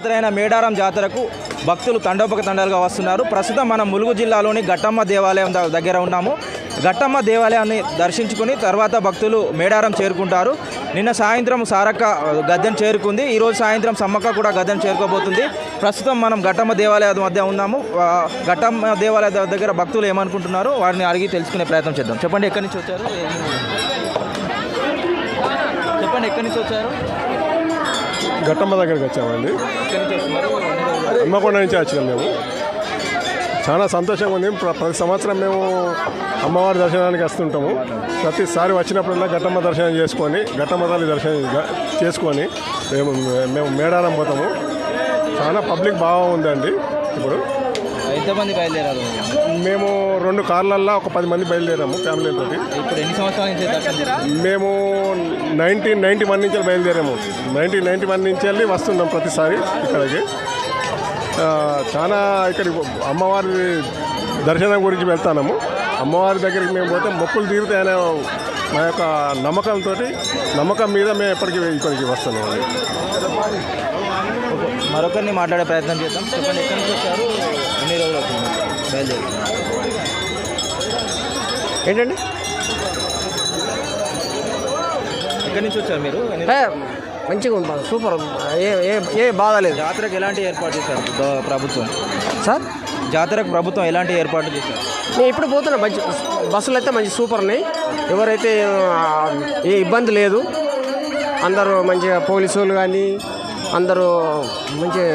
జాతర అయిన మేడారం జాతరకు భక్తులు తండోపక తండాలుగా వస్తున్నారు. ప్రస్తుతం మనం ములుగు జిల్లాలోని ఘట్టమ్మ దేవాలయం దగ్గర ఉన్నాము. ఘట్టమ్మ దేవాలయాన్ని దర్శించుకుని తర్వాత భక్తులు మేడారం చేరుకుంటారు. నిన్న సాయంత్రం సారక్క గద్దెను చేరుకుంది. ఈరోజు సాయంత్రం సమ్మక్క కూడా గద్దెను చేరుకోబోతుంది. ప్రస్తుతం మనం ఘట్టమ్మ దేవాలయం మధ్య ఉన్నాము. ఘట్టమ్మ దేవాలయ దగ్గర భక్తులు ఏమనుకుంటున్నారు వారిని అడిగి తెలుసుకునే ప్రయత్నం చేద్దాం. చెప్పండి ఎక్కడి నుంచి వచ్చారు? చెప్పండి ఎక్కడి నుంచి వచ్చారు? ఘట్టమ్మ దగ్గరికి వచ్చామండి. ఎక్కడి నుంచి హన్మకొండ నుంచి వచ్చినాం మేము. చాలా సంతోషంగా ఉంది. ప్ర- ప్రతి సంవత్సరం మేము అమ్మవారి దర్శనానికి వస్తుంటాము. ప్రతిసారి వచ్చినప్పుడల్లా ఘట్టమ్మ దర్శనం చేసుకొని ఘట్టమ్మ తల్లి దర్శనం చేసుకొని మేము మేము మేడారం పోతాము. చాలా పబ్లిక్ బాగా ఉందండి ఇప్పుడు. ఎంతమంది బయలుదేరారు? మేము రెండు కార్లల్లో ఒక పది మంది బయలుదేరాము ఫ్యామిలీతో. ఇప్పుడు ఎన్ని సంవత్సరాల నుంచి దర్శనం? మేము నైన్టీన్ నైంటీ వన్ నుంచి బయలుదేరాము. నైన్టీన్ నైంటీ వన్ నుంచి వెళ్ళి వస్తున్నాం ప్రతిసారి ఇక్కడికి. ఆ, చాలా ఇక్కడ అమ్మవారి దర్శనం గురించి వెళ్తాము అమ్మవారి దగ్గరికి మేము పోతే మొక్కులు తీరుతాయనే మా యొక్క నమ్మకంతో నమ్మకం మీద మేము ఎప్పటికీ ఇక్కడికి వస్తున్నాం. మరొకరిని మాట్లాడే ప్రయత్నం చేద్దాం. చెప్పండి ఎక్కడి నుంచి వచ్చారు? బయలుదేరి. ఏంటండి? ఎక్కడి నుంచి వచ్చారు మీరు? మంచిగా సూపర్. ఏ ఏ ఏ బాధ లేదు. జాతరకు ఎలాంటి ఏర్పాటు చేశారు ప్రభుత్వం? సార్? జాతరకు ప్రభుత్వం ఎలాంటి ఏర్పాట్లు చేశారు? నేను ఇప్పుడు పోతున్నా మంచి బస్సులు అయితే మంచి సూపర్ ఉన్నాయి. ఎవరైతే ఏ ఇబ్బంది లేదు అందరూ మంచిగా పోలీసు వాళ్ళు కానీ అందరూ మంచిగా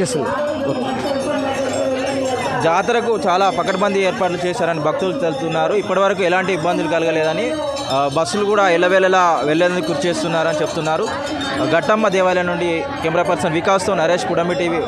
చేస్తుంది జాతరకు చాలా పకడ్బందీ ఏర్పాట్లు చేశారని భక్తులు తెలుతున్నారు ఇప్పటివరకు ఎలాంటి ఇబ్బందులు కలగలేదని బస్సులు కూడా ఎల్లవేళలా వెళ్ళేందుకు కృషి చేస్తున్నారని చెప్తున్నారు. ఘట్టమ్మ దేవాలయం నుండి కెమెరా పర్సన్ వికాస్తో నరేష్ కుడమి టీవీ